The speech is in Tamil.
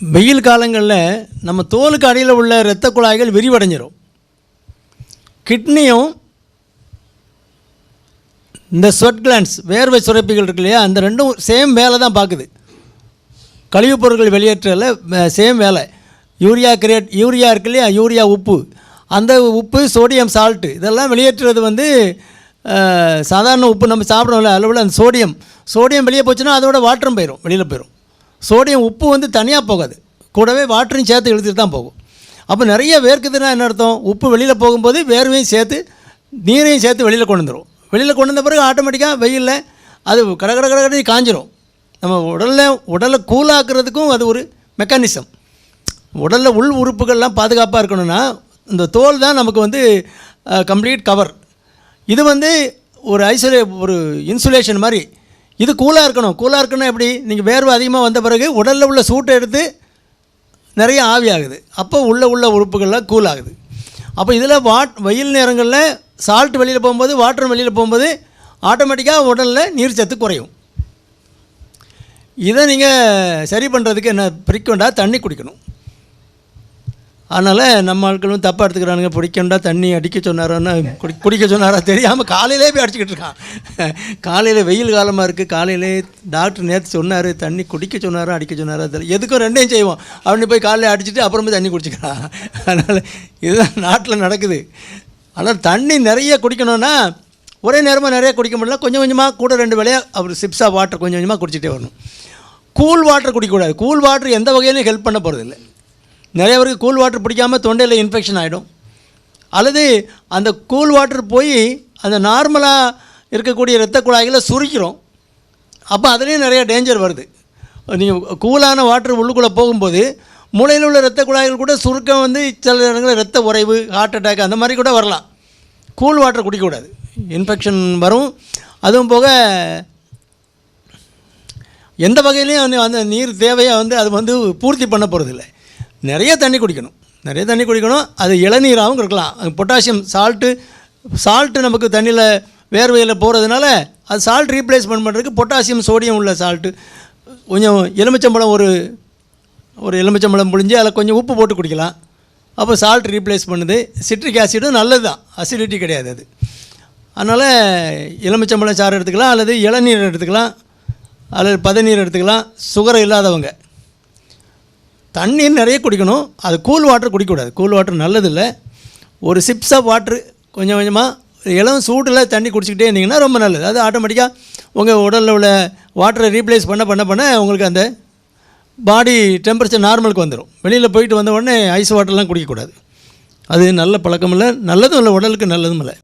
வெயில் காலங்களில் நம்ம தோலுக்கு அடியில் உள்ள இரத்த குழாய்கள் விரிவடைஞ்சிரும். கிட்னியும் இந்த ஸ்வெட் கிளான்ஸ் வேர்வை சுரப்பிகள் இருக்கு இல்லையா அந்த ரெண்டும் சேம் வேலை தான் பார்க்குது. கழிவுப் பொருட்கள் வெளியேற்றல சேம் வேலை. யூரியா கிரியேட் யூரியா இருக்கு இல்லையா யூரியா உப்பு. அந்த உப்பு சோடியம் சால்ட்டு இதெல்லாம் வெளியேற்றுறது வந்து சாதாரண உப்பு நம்ம சாப்பிடணும்ல அளவில் அந்த சோடியம் சோடியம் வெளியே போச்சுன்னா அதோட வாட்டரும் போயிடும் வெளியில் போயிடும் சோடியம் உப்பு வந்து தனியாக போகாது. கூடவே வாட்டரையும் சேர்த்து இழுத்துட்டு தான் போகும். அப்போ நிறைய வேர்க்குதுன்னா என்ன அர்த்தம்? உப்பு வெளியில் போகும்போது வேர்வையும் சேர்த்து நீரையும் சேர்த்து வெளியில் கொண்டு வந்துடும் வெளியில் கொண்டு வந்த பிறகு ஆட்டோமேட்டிக்காக வெயிலில் அது கட கட கட கடை காஞ்சிரும். நம்ம உடலில் உடலை கூலாக்குறதுக்கும் அது ஒரு மெக்கானிசம் உடலில் உள் உறுப்புகள்லாம் பாதுகாப்பாக இருக்கணும்னா இந்த தோல் தான் நமக்கு வந்து கம்ப்ளீட் கவர் இது வந்து ஒரு ஐசோலே ஒரு இன்சுலேஷன் மாதிரி இது கூலாக இருக்கணும். கூலாக இருக்கணும் எப்படி? நீங்கள் வேர்வை அதிகமாக வந்த பிறகு உடலில் உள்ள சூட்டை எடுத்து நிறைய ஆவி ஆகுது. அப்போ உள்ள உள்ள உறுப்புகள்லாம் கூல் ஆகுது. அப்போ இதில் வாட் வெயில் நேரங்களில் சால்ட் வெளியில் போகும்போது வாட்டர் வெளியில் போகும்போது ஆட்டோமேட்டிக்காக உடலில் நீர் சத்து குறையும். இதை நீங்கள் சரி பண்ணுறதுக்கு என்ன ஃப்ரீக்வெண்ட்டாக தண்ணி குடிக்கணும். அதனால் நம்ம ஆட்களும் தப்பாக எடுத்துக்கிறானுங்க. பிடிக்கண்டா தண்ணி அடிக்க சொன்னாரோன்னா குடி குடிக்க சொன்னாரா தெரியாமல் காலையிலே போய் அடிச்சுக்கிட்டு இருக்கான். காலையில் வெயில் காலமாக இருக்குது காலையிலே டாக்டர் நேற்று சொன்னார் தண்ணி குடிக்க சொன்னாரா அடிக்க சொன்னாரா தெரியல. எதுக்கும் ரெண்டையும் செய்வோம். அப்படின்னு போய் காலையில் அடிச்சுட்டு அப்புறமே தண்ணி குடிச்சிக்கிறான். அதனால் இதுதான் நாட்டில் நடக்குது. ஆனால் தண்ணி நிறைய குடிக்கணும்னா ஒரே நேரமாக நிறைய குடிக்க முடியல. கொஞ்சம் கொஞ்சமாக கூட ரெண்டு வேலையாக அவர் சிப்ஸாக வாட்டர் கொஞ்சம் கொஞ்சமாக குடிச்சிட்டே வரணும். கூல் வாட்டர் குடிக்கக்கூடாது. கூல் வாட்டர் எந்த வகையிலும் ஹெல்ப் பண்ண போகிறதில்ல நிறைய பேருக்கு கூல் வாட்டர் பிடிக்காம தொண்டையில் இன்ஃபெக்ஷன் ஆகிடும் அல்லது அந்த கூல் வாட்டர் போய் அந்த நார்மலாக இருக்கக்கூடிய இரத்த குழாய்களை சுருக்கிறோம். அப்போ அதுலேயும் நிறைய டேஞ்சர் வருது. நீங்கள் கூலான வாட்டர் உள்ளுக்குள்ளே போகும்போது மூளையில் உள்ள இரத்த குழாய்கள் கூட சுருக்கம் வந்து சில நேரங்களில் இரத்த உறைவு ஹார்ட் அட்டாக் அந்த மாதிரி கூட வரலாம். கூல் வாட்டர் குடிக்கக்கூடாது. இன்ஃபெக்ஷன் வரும். அதுவும் போக எந்த வகையிலையும் அந்த அந்த நீர் தேவையை வந்து அது வந்து பூர்த்தி பண்ண போகிறதில்ல நிறைய தண்ணி குடிக்கணும். நிறைய தண்ணி குடிக்கணும். அது இளநீராகவும் இருக்கலாம். பொட்டாசியம் சால்ட்டு சால்ட்டு நமக்கு தண்ணியில் வேர்வையில் போகிறதுனால அது சால்ட் ரீப்ளேஸ்மெண்ட் பண்ணுறதுக்கு பொட்டாசியம் சோடியம் உள்ள சால்ட்டு கொஞ்சம் எலுமிச்சம்பழம் ஒரு ஒரு எலுமிச்சம்பழம் புழிஞ்சு அதில் கொஞ்சம் உப்பு போட்டு குடிக்கலாம். அப்போ சால்ட் ரீப்ளேஸ் பண்ணுது. சிட்ரிக் ஆசிடும் நல்லது தான் அசிடிட்டி கிடையாது அது. அதனால் எலுமிச்சம்பழம் சாறு எடுத்துக்கலாம். அல்லது இளநீர் எடுத்துக்கலாம். அல்லது பதநீர் எடுத்துக்கலாம். சுகர் இல்லாதவங்க. தண்ணீர் நிறைய குடிக்கணும். அது கூல் வாட்டர் குடிக்கக்கூடாது. கூல் வாட்டர் நல்லதில்லை. ஒரு சிப்ஸ் ஆஃப் வாட்ரு கொஞ்சம் கொஞ்சமாக இளம் சூட்டில் தண்ணி குடிச்சிக்கிட்டே இருந்தீங்கன்னா ரொம்ப நல்லது. அது ஆட்டோமேட்டிக்காக உங்கள் உடலில் உள்ள வாட்டரை ரீப்ளேஸ் பண்ண பண்ண பண்ண உங்களுக்கு அந்த பாடி டெம்பரேச்சர் நார்மலுக்கு வந்துடும் வெளியில் போயிட்டு வந்த உடனே ஐஸ் வாட்டர்லாம் குடிக்கக்கூடாது. அது நல்ல பழக்கம் இல்லை நல்லதும் இல்லை. உடலுக்கு நல்லதும் இல்லை.